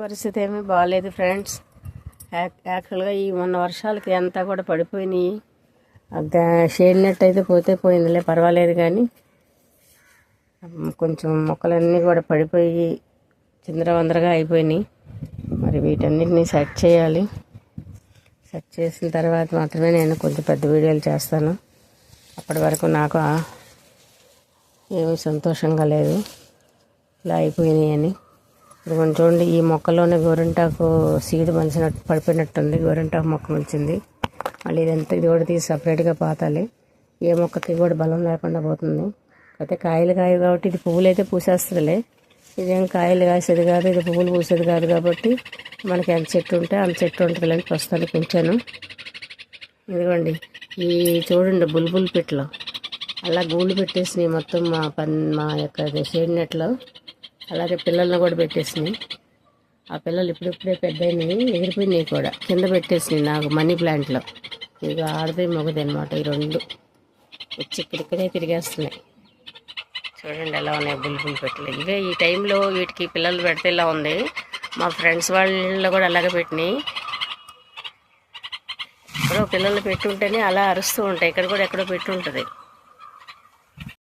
పరిస్థితి ఏమీ బాగాలేదు ఫ్రెండ్స్. యాక్- యాక్చువల్గా ఈ మొన్న వర్షాలకి అంతా కూడా పడిపోయినాయి. అంత షేడ్ నెట్ అయితే పోతే పోయిందిలే పర్వాలేదు కానీ కొంచెం మొక్కలన్నీ కూడా పడిపోయి చిందరవందరగా అయిపోయినాయి. మరి వీటన్నిటిని సెట్ చేయాలి. సెట్ చేసిన తర్వాత మాత్రమే నేను కొంచెం పెద్ద వీడియోలు చేస్తాను. అప్పటి వరకు నాకు ఏమీ సంతోషంగా లేదు. ఇలా అయిపోయినాయి అని. ఇప్పుడు చూడండి ఈ మొక్కలోనే గోరింటాకు సీడ్ మలిసినట్టు పడిపోయినట్టుంది. గోరింటాకు మొక్క మలిచింది మళ్ళీ ఇదంతా ఇది కూడా తీసి సపరేట్గా పాతాలి. ఏ మొక్కకి కూడా బలం లేకుండా పోతుంది. అయితే కాయలు కాయ కాబట్టి ఇది పువ్వులు అయితే పూసేస్తుందిలే. ఇదేం కాయలు కాసేది కాదు ఇది పువ్వులు పూసేది కాదు కాబట్టి మనకి ఎంత చెట్టు ఉంటే అంత చెట్టు ఉంటుంది అని ప్రస్తుతానికి పెంచాను ఇదిగోండి ఈ చూడండి బుల్బుల్ పిట్లు. అలా గూళ్ళు పెట్టేసినాయి మొత్తం మా పన్ మా యొక్క షేడ్ నెట్లో. అలాగే పిల్లల్ని కూడా పెట్టేసినాయి. ఆ పిల్లలు ఇప్పుడిప్పుడే పెద్ద అయినాయి ఎగిరిపోయినాయి కూడా. కింద పెట్టేసినాయి నాకు మనీ ప్లాంట్లో. ఇక ఆడది మగది అనమాట ఈ రెండు. వచ్చి ఇక్కడిక్కడే తిరిగేస్తున్నాయి. చూడండి ఎలా ఉన్నాయి బుల్బుల్ పెట్టలు. ఇవే ఈ టైంలో వీటికి పిల్లలు పెడితే ఇలా ఉంది? మా ఫ్రెండ్స్ వాళ్ళలో కూడా అలాగే పెట్టినాయి. ఎక్కడో పిల్లలు పెట్టుంటేనే అలా అరుస్తూ ఉంటాయి. ఇక్కడ కూడా ఎక్కడో పెట్టుంటుంది.